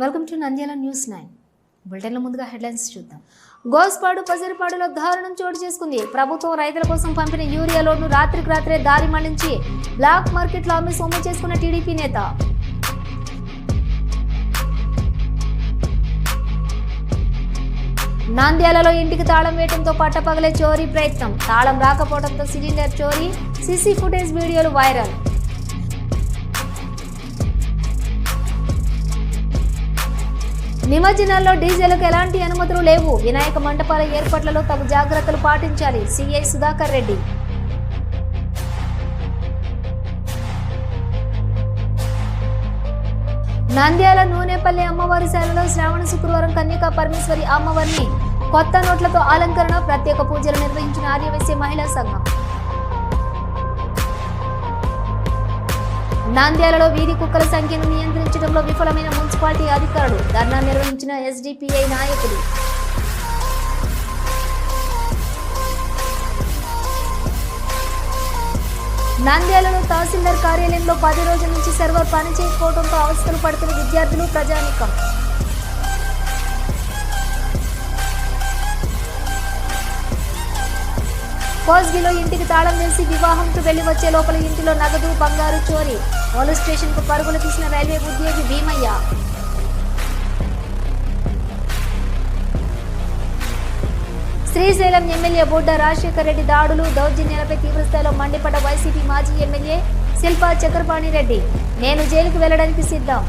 Welcome to Nandyal news nine బులెటిన్లో ముందుగా headlines చూద్దాం. గోస్పాడు పసిరిపాడులో దారుణం చోటు చేసుకుంది. ప్రభుత్వం రైతుల కోసం పంపిన యూరియా లోడ్ను రాత్రికి రాత్రే దారి మళ్ళించి బ్లాక్ మార్కెట్లో అమ్మి సొమ్ము చేసుకున్న టీడీపీ నేత. నంద్యాలలో ఇంటికి తాళం వేయడంతో పట్టపగలే చోరీ ప్రయత్నం. తాళం రాకపోవడంతో సిలిండర్ చోరీ సీసీ ఫుటేజ్ వీడియోలు వైరల్. నిమజ్జనాల్లో డీజేలకు ఎలాంటి అనుమతులు లేవు. వినాయక మండపాల ఏర్పాట్లలో తగు జాగ్రత్తలు పాటించాలి. సిఐ సుధాకర్ రెడ్డి. నంద్యాల నూనెపల్లి అమ్మవారి శాలలో శ్రావణ శుక్రవారం కన్యకా పరమేశ్వరి అమ్మవారిని కొత్త నోట్లతో అలంకరణ ప్రత్యేక పూజలు నిర్వహించిన ఆర్యవైశ్య మహిళా సంఘం. నంద్యాలలో వీధి కుక్కల సంఖ్యను నియంత్రించడంలో విఫలమైన మున్సిపాలిటీ అధికారులు ధర్నా నిర్వహించిన ఎస్డిపిఐ నాయకులు. నంద్యాలలో తహసీల్దార్ కార్యాలయంలో పది రోజుల నుంచి సర్వర్ పనిచేయకపోవడంతో అవస్థలు పడుతున్న విద్యార్థులు ప్రజానికం. కోస్గిలో ఇంటికి తాళం వేసి వివాహంకు వెళ్ళి వచ్చే లోపల ఇంటిలో నగదు బంగారు చోరీ. పోలీస్ స్టేషన్కు పరుగులు తీసిన రైల్వే ఉద్యోగి భీమయ్య. శ్రీశైలం ఎమ్మెల్యే బుడ్డ రాజశేఖర రెడ్డి దాడులు దౌర్జన్యాలపై తీవ్రస్థాయిలో మండిపడ్డ వైసీపీ మాజీ ఎమ్మెల్యే శిల్పా చక్రపాణి రెడ్డి. నేను జైలుకు వెళ్ళడానికి సిద్ధం.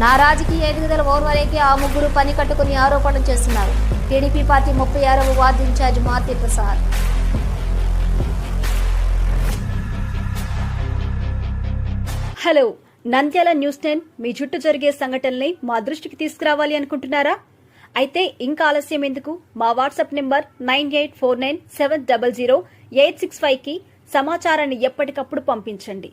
నా రాజకీయ ఎదుగుదల ఓర్వలేకి ఆ ముగ్గురు పని కట్టుకుని ఆరోపణలు చేస్తున్నారు. టీడీపీ పార్టీ ముప్పై ఆరవ ward in-charge Mathi Prasad. Hello Nandyal news ten మీ చుట్టూ జరిగే సంఘటనల్ని మా దృష్టికి తీసుకురావాలి అనుకుంటున్నారా? అయితే ఇంకా ఆలస్యం ఎందుకు? మా WhatsApp number nine eight four nine seven double zero eight six ఫైవ్కి సమాచారాన్ని ఎప్పటికప్పుడు పంపించండి.